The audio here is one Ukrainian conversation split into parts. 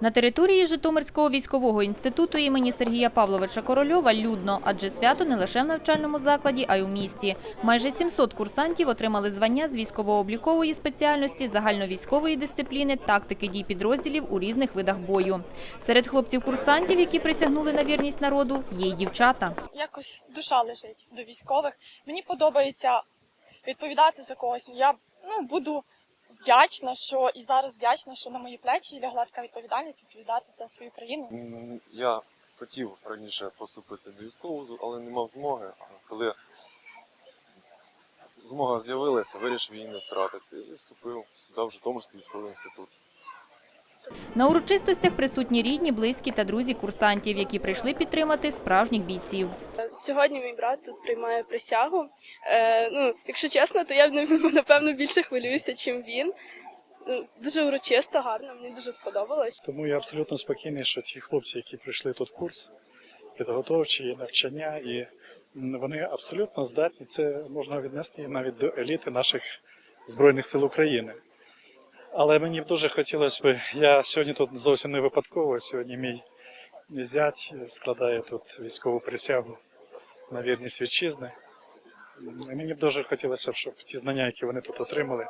На території Житомирського військового інституту імені Сергія Павловича Корольова людно, адже свято не лише в навчальному закладі, а й у місті. Майже 700 курсантів отримали звання з військово-облікової спеціальності, загальновійськової дисципліни, тактики дій підрозділів у різних видах бою. Серед хлопців-курсантів, які присягнули на вірність народу, є й дівчата. якось душа лежить до військових. Мені подобається відповідати за когось. Я ну, буду вдячна, що і зараз вдячна, що на мої плечі лягла така відповідальність відповідати за свою країну. Я хотів раніше поступити до військового, але не мав змоги. Коли змога з'явилася, вирішив її не втратити і вступив сюди в Житомирський військовий інститут. На урочистостях присутні рідні, близькі та друзі курсантів, які прийшли підтримати справжніх бійців. Сьогодні мій брат тут приймає присягу. Е, ну, якщо чесно, то я напевно більше хвилююся, чим він. Ну, Дуже урочисто, гарно, мені дуже сподобалось. Тому я абсолютно спокійний, що ці хлопці, які пройшли тут курс, підготовчі, навчання, і вони абсолютно здатні. Це можна віднести навіть до еліти наших Збройних сил України. Але мені б дуже хотілося б, я сьогодні тут зовсім не випадково. Сьогодні мій зять складає тут військову присягу на вірність вітчизни. Мені б дуже хотілося б, щоб ті знання, які вони тут отримали,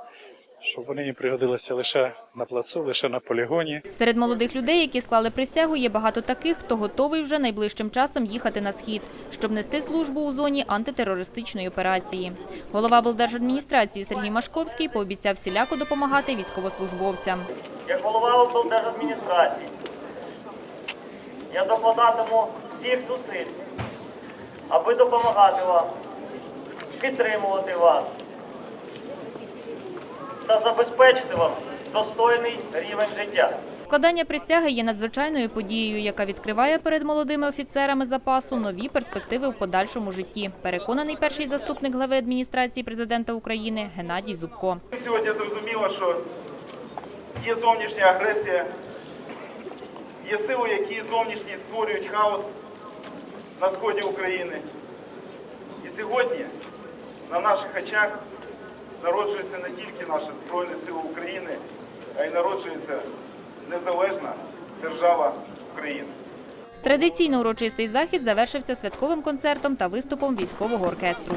щоб вони їм пригодилися лише на плацу, лише на полігоні. Серед молодих людей, які склали присягу, є багато таких, хто готовий вже найближчим часом їхати на схід, щоб нести службу у зоні антитерористичної операції. Голова облдержадміністрації Сергій Машковський пообіцяв всіляко допомагати військовослужбовцям. Як голова облдержадміністрації, я докладатиму всіх зусиль, аби допомагати вам, підтримувати вас та забезпечити вам достойний рівень життя. Складання присяги є надзвичайною подією, яка відкриває перед молодими офіцерами запасу нові перспективи в подальшому житті. Переконаний перший заступник глави адміністрації президента України Геннадій Зубко. Сьогодні зрозуміло, що є зовнішня агресія, є сили, які зовнішні створюють хаос на сході України. І сьогодні на наших очах народжується не тільки наші Збройні Сили України, а й народжується незалежна держава України. Традиційно урочистий захід завершився святковим концертом та виступом військового оркестру.